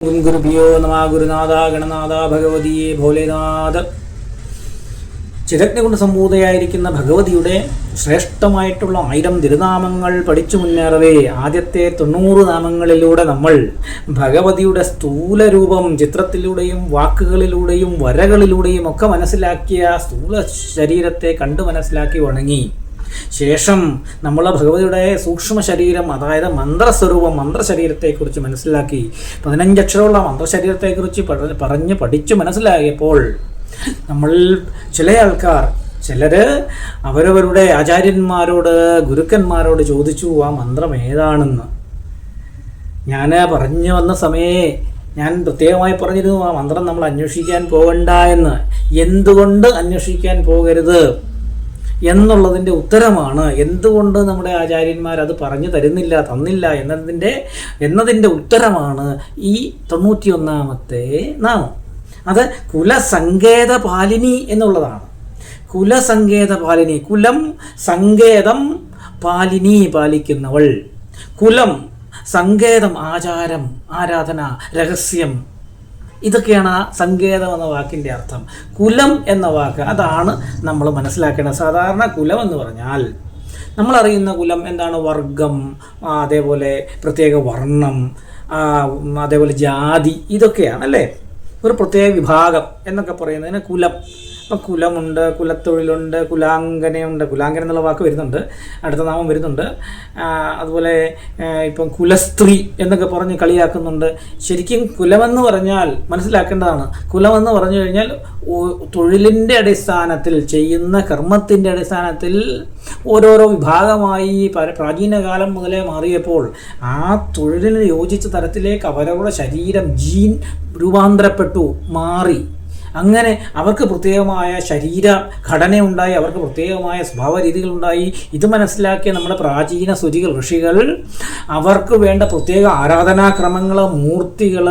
ഓം ഗുരുഭ്യോ നമ ഗുരുനാഥ ഗണനാഥ ഭഗവതിയെ ഭോലേനാഥ്. ചിരജ്ഞ കൊണ്ട് സംഭൂതയായിരിക്കുന്ന ഭഗവതിയുടെ ശ്രേഷ്ഠമായിട്ടുള്ള ആയിരം തിരുനാമങ്ങൾ പഠിച്ചു മുന്നേറവേ. ആദ്യത്തെ തൊണ്ണൂറ് നാമങ്ങളിലൂടെ നമ്മൾ ഭഗവതിയുടെ സ്ഥൂല രൂപം ചിത്രത്തിലൂടെയും വാക്കുകളിലൂടെയും വരകളിലൂടെയും ഒക്കെ മനസ്സിലാക്കിയ സ്ഥൂല ശരീരത്തെ കണ്ടു മനസ്സിലാക്കി വണങ്ങി. ശേഷം നമ്മൾ ഭഗവതിയുടെ സൂക്ഷ്മ ശരീരം അതായത് മന്ത്രസ്വരൂപം മന്ത്രശരീരത്തെക്കുറിച്ച് മനസ്സിലാക്കി പതിനഞ്ചക്ഷരമുള്ള മന്ത്രശരീരത്തെക്കുറിച്ച് പറഞ്ഞ് പഠിച്ചു മനസ്സിലാക്കിയപ്പോൾ നമ്മൾ ചില ആൾക്കാർ ചിലർ അവരവരുടെ ആചാര്യന്മാരോട് ഗുരുക്കന്മാരോട് ചോദിച്ചു ആ മന്ത്രം ഏതാണെന്ന്? ഞാൻ പറഞ്ഞു വന്ന സമയേ ഞാൻ പ്രത്യേകമായി പറഞ്ഞിരുന്നു ആ മന്ത്രം നമ്മൾ അന്വേഷിക്കാൻ പോകണ്ട എന്ന്. എന്തുകൊണ്ട് അന്വേഷിക്കാൻ പോകരുത്? എന്നുള്ളതിന്റെ ഉത്തരമാണ്. എന്തുകൊണ്ട് നമ്മുടെ ആചാര്യന്മാർ അത് പറഞ്ഞു തരുന്നില്ല തന്നില്ല എന്നതിന്റെ എന്നതിന്റെ ഉത്തരമാണ് ഈ തൊണ്ണൂറ്റിയൊന്നാമത്തെ നാമം. അത് കുലസങ്കേത പാലിനി എന്നുള്ളതാണ്. കുലസങ്കേത പാലിനി കുലം സങ്കേതം പാലിനി പാലിക്കുന്നവൾ. കുലം സങ്കേതം ആചാരം ആരാധന രഹസ്യം ഇതൊക്കെയാണ് ആ സങ്കേതം എന്ന വാക്കിന്റെ അർത്ഥം. കുലം എന്ന വാക്ക് അതാണ് നമ്മൾ മനസ്സിലാക്കേണ്ടത്. സാധാരണ കുലം എന്ന് പറഞ്ഞാൽ നമ്മളറിയുന്ന കുലം എന്താണ്? വർഗം അതേപോലെ പ്രത്യേക വർണം അതേപോലെ ജാതി ഇതൊക്കെയാണ് അല്ലേ? ഒരു പ്രത്യേക വിഭാഗം എന്നൊക്കെ പറയുന്നതിന് കുലം ഇപ്പം കുലമുണ്ട് കുലത്തൊഴിലുണ്ട് കുലാങ്കനയുണ്ട് കുലാങ്കന എന്നുള്ള വാക്ക് വരുന്നുണ്ട്. അടുത്ത നാമം വരുന്നുണ്ട്. അതുപോലെ ഇപ്പം കുലസ്ത്രീ എന്നൊക്കെ പറഞ്ഞ് കളിയാക്കുന്നുണ്ട്. ശരിക്കും കുലമെന്ന് പറഞ്ഞാൽ മനസ്സിലാക്കേണ്ടതാണ്. കുലമെന്ന് പറഞ്ഞു കഴിഞ്ഞാൽ തൊഴിലിന്റെ അടിസ്ഥാനത്തിൽ ചെയ്യുന്ന കർമ്മത്തിന്റെ അടിസ്ഥാനത്തിൽ ഓരോരോ വിഭാഗമായി പര- പ്രാചീന കാലം മുതലേ മാറിയപ്പോൾ ആ തൊഴിലിന് യോജിച്ച തരത്തിലേക്ക് അവരവരുടെ ശരീരം ജീൻ രൂപാന്തരപ്പെട്ടു മാറി. അങ്ങനെ അവർക്ക് പ്രത്യേകമായ ശരീര ഘടന ഉണ്ടായി അവർക്ക് പ്രത്യേകമായ സ്വഭാവ രീതികളുണ്ടായി. ഇത് മനസ്സിലാക്കിയ നമ്മുടെ പ്രാചീന സുരികൾ ഋഷികൾ അവർക്ക് വേണ്ട പ്രത്യേക ആരാധനാക്രമങ്ങൾ മൂർത്തികൾ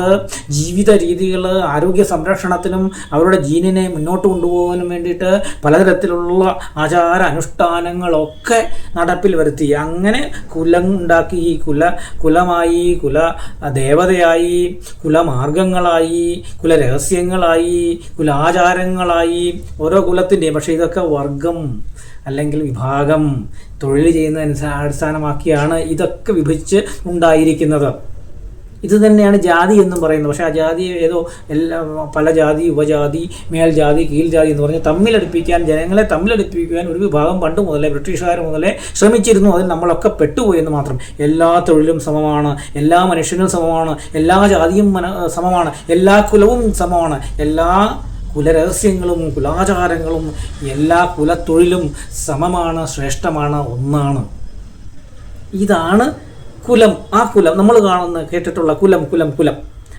ജീവിത രീതികൾ ആരോഗ്യ സംരക്ഷണത്തിനും അവരുടെ ജീനിനെ മുന്നോട്ട് കൊണ്ടുപോകാനും വേണ്ടിയിട്ട് പലതരത്തിലുള്ള ആചാര അനുഷ്ഠാനങ്ങളൊക്കെ നടപ്പിൽ വരുത്തി. അങ്ങനെ കുലം ഉണ്ടാക്കി കുല കുലമായി കുല ദേവതയായി കുലമാർഗങ്ങളായി കുലരഹസ്യങ്ങളായി കുലാചാരങ്ങളായി ഓരോ കുലത്തിന്റെയും പക്ഷേ ഇതൊക്കെ വർഗം അല്ലെങ്കിൽ വിഭാഗം തൊഴിൽ ചെയ്യുന്ന അടിസ്ഥാനമാക്കിയാണ് ഇതൊക്കെ വിഭജിച്ച് ഉണ്ടായിരിക്കുന്നത്. ഇത് തന്നെയാണ് ജാതി എന്നും പറയുന്നത്. പക്ഷേ ആ ജാതി ഏതോ എല്ലാ പല ജാതി ഉപജാതി മേൽജാതി കീഴ്ജാതി എന്ന് പറഞ്ഞ് തമ്മിലടുപ്പിക്കാൻ ജനങ്ങളെ തമ്മിലടുപ്പിക്കാൻ ഒരു വിഭാഗം പണ്ട് മുതലേ ബ്രിട്ടീഷുകാർ മുതലേ ശ്രമിച്ചിരുന്നു. അതിൽ നമ്മളൊക്കെ പെട്ടുപോയി എന്ന് മാത്രം. എല്ലാ തൊഴിലും സമമാണ് എല്ലാ മനുഷ്യനും സമമാണ് എല്ലാ ജാതിയും സമമാണ് എല്ലാ കുലവും സമമാണ് എല്ലാ കുലരഹസ്യങ്ങളും കുലാചാരങ്ങളും എല്ലാ കുലത്തൊഴിലും സമമാണ് ശ്രേഷ്ഠമാണ് ഒന്നാണ്. ഇതാണ് കുലം. ആ കുലം നമ്മൾ കാണുന്ന കേട്ടിട്ടുള്ള കുലം കുലം കുലം.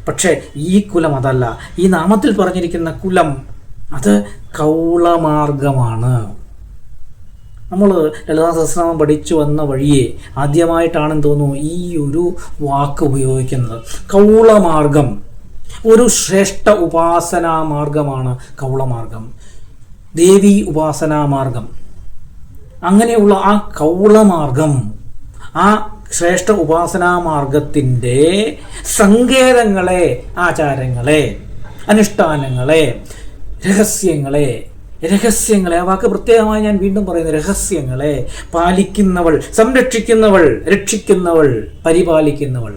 പക്ഷേ ഈ കുലം അതല്ല. ഈ നാമത്തിൽ പറഞ്ഞിരിക്കുന്ന കുലം അത് കൗളമാർഗമാണ്. നമ്മൾ ലളിതാ സഹസ്രനാമം പഠിച്ചു വന്ന വഴിയെ ആദ്യമായിട്ടാണെന്ന് തോന്നുന്നു ഈ ഒരു വാക്ക് ഉപയോഗിക്കുന്നത്. കൗളമാർഗം. ഒരു ശ്രേഷ്ഠ ഉപാസനാ മാർഗമാണ് കൗളമാർഗം. ദേവി ഉപാസനാ മാർഗം. അങ്ങനെയുള്ള ആ കൗളമാർഗം ആ ശ്രേഷ്ഠ ഉപാസനാ മാർഗത്തിന്റെ സങ്കേതങ്ങളെ ആചാരങ്ങളെ അനുഷ്ഠാനങ്ങളെ രഹസ്യങ്ങളെ രഹസ്യങ്ങളെ ആ വാക്ക് പ്രത്യേകമായി ഞാൻ വീണ്ടും പറയുന്നു രഹസ്യങ്ങളെ പാലിക്കുന്നവൾ സംരക്ഷിക്കുന്നവൾ രക്ഷിക്കുന്നവൾ പരിപാലിക്കുന്നവൾ.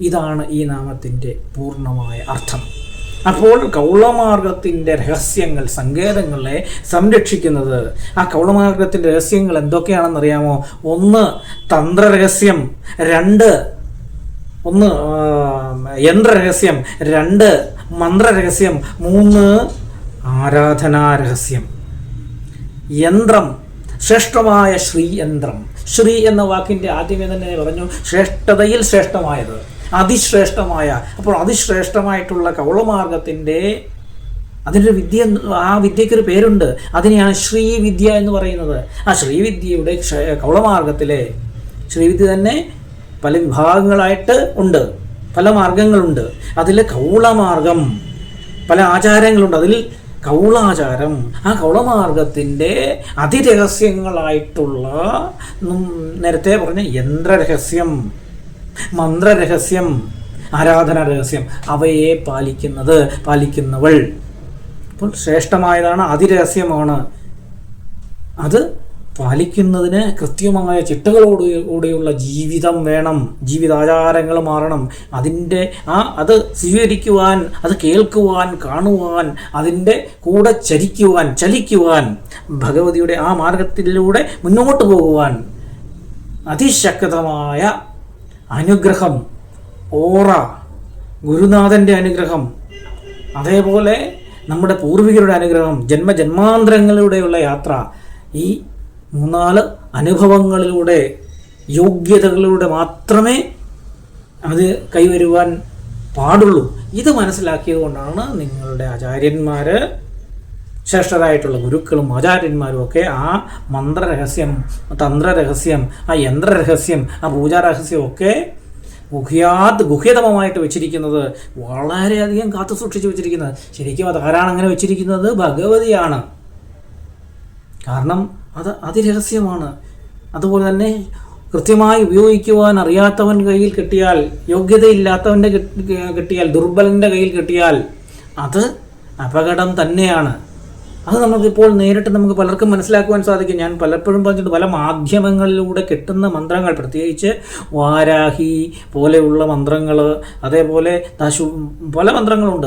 ഇതാണ് ഈ നാമത്തിന്റെ പൂർണമായ അർത്ഥം. അപ്പോൾ കൗളമാർഗത്തിന്റെ രഹസ്യങ്ങൾ സങ്കേതങ്ങളെ സംരക്ഷിക്കുന്നത് ആ കൗളമാർഗത്തിന്റെ രഹസ്യങ്ങൾ എന്തൊക്കെയാണെന്നറിയാമോ? ഒന്ന് തന്ത്രരഹസ്യം രണ്ട് ഒന്ന് യന്ത്രരഹസ്യം രണ്ട് മന്ത്രരഹസ്യം മൂന്ന് ആരാധനാരഹസ്യം. യന്ത്രം ശ്രേഷ്ഠമായ ശ്രീയന്ത്രം. ശ്രീ എന്ന വാക്കിന്റെ ആദ്യമേ തന്നെ പറഞ്ഞു ശ്രേഷ്ഠതയിൽ ശ്രേഷ്ഠമായത്. അതിശ്രേഷ്ഠമായ. അപ്പോൾ അതിശ്രേഷ്ഠമായിട്ടുള്ള കൗളമാർഗത്തിന്റെ അതിന്റെ വിദ്യ ആ വിദ്യയ്ക്കൊരു പേരുണ്ട്. അതിനെയാണ് ശ്രീവിദ്യ എന്ന് പറയുന്നത്. ആ ശ്രീവിദ്യയുടെ കൗളമാർഗത്തിലെ ശ്രീവിദ്യ തന്നെ പല വിഭാഗങ്ങളായിട്ട് ഉണ്ട്. പല മാർഗങ്ങളുണ്ട്. അതിൽ കൗളമാർഗം പല ആചാരങ്ങളുണ്ട്. അതിൽ കൗളാചാരം ആ കൗളമാർഗത്തിന്റെ അതിരഹസ്യങ്ങളായിട്ടുള്ള നേരത്തെ പറഞ്ഞ യന്ത്രരഹസ്യം മന്ത്രരഹസ്യം ആരാധന രഹസ്യം അവയെ പാലിക്കുന്നത് പാലിക്കുന്നവൾ. അപ്പോൾ ശ്രേഷ്ഠമായതാണ് അതിരഹസ്യമാണ്. അത് പാലിക്കുന്നതിന് കൃത്യമായ ചിട്ടകളോട് കൂടെയുള്ള ജീവിതം വേണം. ജീവിതാചാരങ്ങൾ മാറണം. അതിന്റെ ആ അത് സ്വീകരിക്കുവാൻ അത് കേൾക്കുവാൻ കാണുവാൻ അതിന്റെ കൂടെ ചരിക്കുവാൻ ചലിക്കുവാൻ ഭഗവതിയുടെ ആ മാർഗത്തിലൂടെ മുന്നോട്ട് പോകുവാൻ അതിശക്തമായ അനുഗ്രഹം ഓറ ഗുരുനാഥന്റെ അനുഗ്രഹം അതേപോലെ നമ്മുടെ പൂർവികരുടെ അനുഗ്രഹം ജന്മജന്മാന്തരങ്ങളിലൂടെയുള്ള യാത്ര ഈ മൂന്നാൽ അനുഭവങ്ങളിലൂടെ യോഗ്യതകളിലൂടെ മാത്രമേ അത് കൈവരുവാൻ പാടുള്ളൂ. ഇത് മനസ്സിലാക്കിയത് കൊണ്ടാണ് നിങ്ങളുടെ ആചാര്യന്മാർ ശ്രേഷ്ഠരായിട്ടുള്ള ഗുരുക്കളും ആചാര്യന്മാരും ഒക്കെ ആ മന്ത്രരഹസ്യം തന്ത്രരഹസ്യം ആ യന്ത്രരഹസ്യം ആ പൂജാരഹസ്യം ഒക്കെ ഗുഹ്യാത് ഗുഹ്യതമമായിട്ട് വെച്ചിരിക്കുന്നത് വളരെയധികം കാത്തു സൂക്ഷിച്ച് വെച്ചിരിക്കുന്നത്. ശരിക്കും അത് ആരാണ് അങ്ങനെ വെച്ചിരിക്കുന്നത്? ഭഗവതിയാണ്. കാരണം അത് അതിരഹസ്യമാണ്. അതുപോലെ തന്നെ കൃത്യമായി ഉപയോഗിക്കുവാൻ അറിയാത്തവൻ കയ്യിൽ കിട്ടിയാൽ യോഗ്യതയില്ലാത്തവന്റെ കിട്ടി- കിട്ടിയാൽ ദുർബലന്റെ കയ്യിൽ കിട്ടിയാൽ അത് അപകടം തന്നെയാണ്. അത് നമുക്കിപ്പോൾ നേരിട്ട് നമുക്ക് പലർക്കും മനസ്സിലാക്കുവാൻ സാധിക്കും. ഞാൻ പലപ്പോഴും പറഞ്ഞിട്ട് പല മാധ്യമങ്ങളിലൂടെ കിട്ടുന്ന മന്ത്രങ്ങൾ പ്രത്യേകിച്ച് വാരാഹി പോലെയുള്ള മന്ത്രങ്ങൾ അതേപോലെ ദശു പല മന്ത്രങ്ങളുണ്ട്.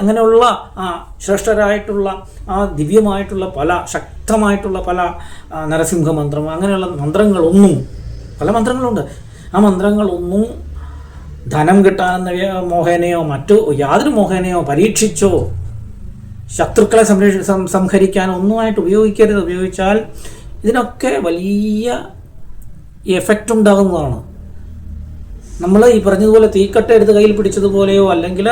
അങ്ങനെയുള്ള ആ ശ്രേഷ്ഠരായിട്ടുള്ള ആ ദിവ്യമായിട്ടുള്ള പല ശക്തമായിട്ടുള്ള പല നരസിംഹ മന്ത്രം അങ്ങനെയുള്ള മന്ത്രങ്ങളൊന്നും പല മന്ത്രങ്ങളുണ്ട്. ആ മന്ത്രങ്ങളൊന്നും ധനം വ്യ- മോഹേനയോ മറ്റോ യാതൊരു മോഹേനയോ പരീക്ഷിച്ചോ ശത്രുക്കളെ സംരക്ഷ സംഹരിക്കാൻ ഒന്നുമായിട്ട് ഉപയോഗിക്കരുത്. ഉപയോഗിച്ചാൽ ഇതിനൊക്കെ വലിയ എഫക്റ്റ് ഉണ്ടാകുന്നതാണ്. നമ്മൾ ഈ പറഞ്ഞതുപോലെ തീക്കട്ട എടുത്ത് കയ്യിൽ പിടിച്ചതുപോലെയോ അല്ലെങ്കിൽ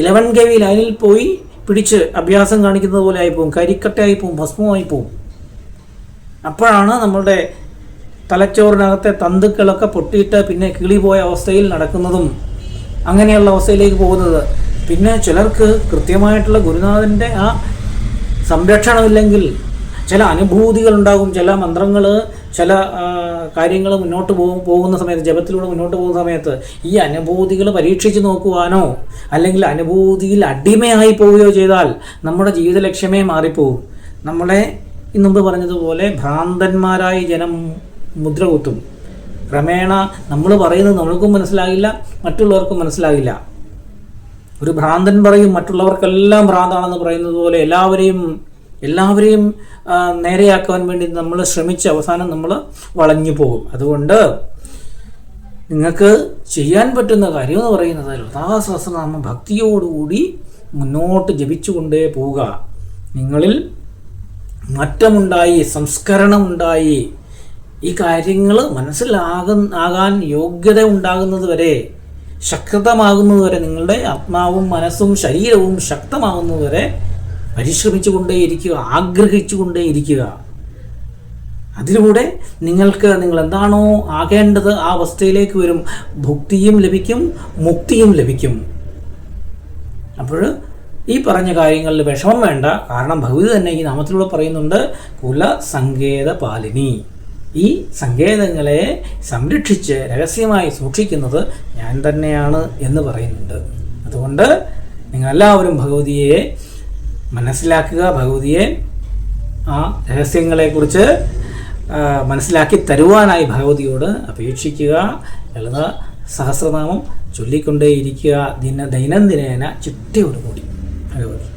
ഇലവൻ കെവി ലൈനിൽ പോയി പിടിച്ച് അഭ്യാസം കാണിക്കുന്നത് പോലെ ആയിപ്പോവും. കരിക്കട്ടയായി പോവും ഭസ്മമായി പോവും അപ്പോഴാണ് നമ്മളുടെ തലച്ചോറിനകത്തെ തന്തുക്കളൊക്കെ പൊട്ടിയിട്ട് പിന്നെ കിളി പോയ അവസ്ഥയിൽ നടക്കുന്നതും അങ്ങനെയുള്ള അവസ്ഥയിലേക്ക് പോകുന്നത്. പിന്നെ ചിലർക്ക് കൃത്യമായിട്ടുള്ള ഗുരുനാഥന്റെ ആ സംരക്ഷണമില്ലെങ്കിൽ ചില അനുഭൂതികൾ ഉണ്ടാകും ചില മന്ത്രങ്ങൾ ചില കാര്യങ്ങൾ മുന്നോട്ട് പോകും പോകുന്ന സമയത്ത് ജപത്തിലൂടെ മുന്നോട്ട് പോകുന്ന സമയത്ത് ഈ അനുഭൂതികൾ പരീക്ഷിച്ച് നോക്കുവാനോ അല്ലെങ്കിൽ അനുഭൂതിയിൽ അടിമയായി പോവുകയോ ചെയ്താൽ നമ്മുടെ ജീവിത ലക്ഷ്യമേ മാറിപ്പോവും. നമ്മളെ ഇന്നുമ്പ് പറഞ്ഞതുപോലെ ഭ്രാന്തന്മാരായി ജനം മുദ്ര കുത്തും. ക്രമേണ നമ്മൾ പറയുന്നത് നമ്മൾക്കും മനസ്സിലാകില്ല മറ്റുള്ളവർക്കും മനസ്സിലാകില്ല. ഒരു ഭ്രാന്തൻ പറയും മറ്റുള്ളവർക്കെല്ലാം ഭ്രാന്താണെന്ന് പറയുന്നത് പോലെ എല്ലാവരെയും എല്ലാവരെയും നേരെയാക്കാൻ വേണ്ടി നമ്മൾ ശ്രമിച്ച് അവസാനം നമ്മൾ വളഞ്ഞു പോകും. അതുകൊണ്ട് നിങ്ങൾക്ക് ചെയ്യാൻ പറ്റുന്ന കാര്യം എന്ന് പറയുന്നത് ലതാ സഹസ്രനാമ ഭക്തിയോടുകൂടി മുന്നോട്ട് ജപിച്ചുകൊണ്ടേ പോവുക. നിങ്ങളിൽ മാറ്റമുണ്ടായി സംസ്കരണമുണ്ടായി. ഈ കാര്യങ്ങൾ മനസ്സിലാകുന്ന ആകാൻ യോഗ്യത ഉണ്ടാകുന്നത് വരെ ശക്തമാകുന്നത് വരെ നിങ്ങളുടെ ആത്മാവും മനസ്സും ശരീരവും ശക്തമാകുന്നതുവരെ പരിശ്രമിച്ചുകൊണ്ടേയിരിക്കുക ആഗ്രഹിച്ചുകൊണ്ടേയിരിക്കുക. അതിലൂടെ നിങ്ങൾക്ക് നിങ്ങൾ എന്താണോ ആകേണ്ടത് ആ അവസ്ഥയിലേക്ക് വരും. ഭുക്തിയും ലഭിക്കും മുക്തിയും ലഭിക്കും. അപ്പോൾ ഈ പറഞ്ഞ കാര്യങ്ങളിൽ വിഷമം വേണ്ട. കാരണം ഭഗവതി തന്നെ ഈ നാമത്തിലൂടെ പറയുന്നുണ്ട് കുല സങ്കേത പാലിനി. ഈ സങ്കേതങ്ങളെ സംരക്ഷിച്ച് രഹസ്യമായി സൂക്ഷിക്കുന്നത് ഞാൻ തന്നെയാണ് എന്ന് പറയുന്നുണ്ട്. അതുകൊണ്ട് നിങ്ങളെല്ലാവരും ഭഗവതിയെ മനസ്സിലാക്കുക ഭഗവതിയെ ആ രഹസ്യങ്ങളെക്കുറിച്ച് മനസ്സിലാക്കി തരുവാനായി ഭഗവതിയോട് അപേക്ഷിക്കുക. ലളിത സഹസ്രനാമം ചൊല്ലിക്കൊണ്ടേയിരിക്കുക. ദിന ദൈനംദിനേന ചിട്ടയോടുകൂടി ഭഗവതി.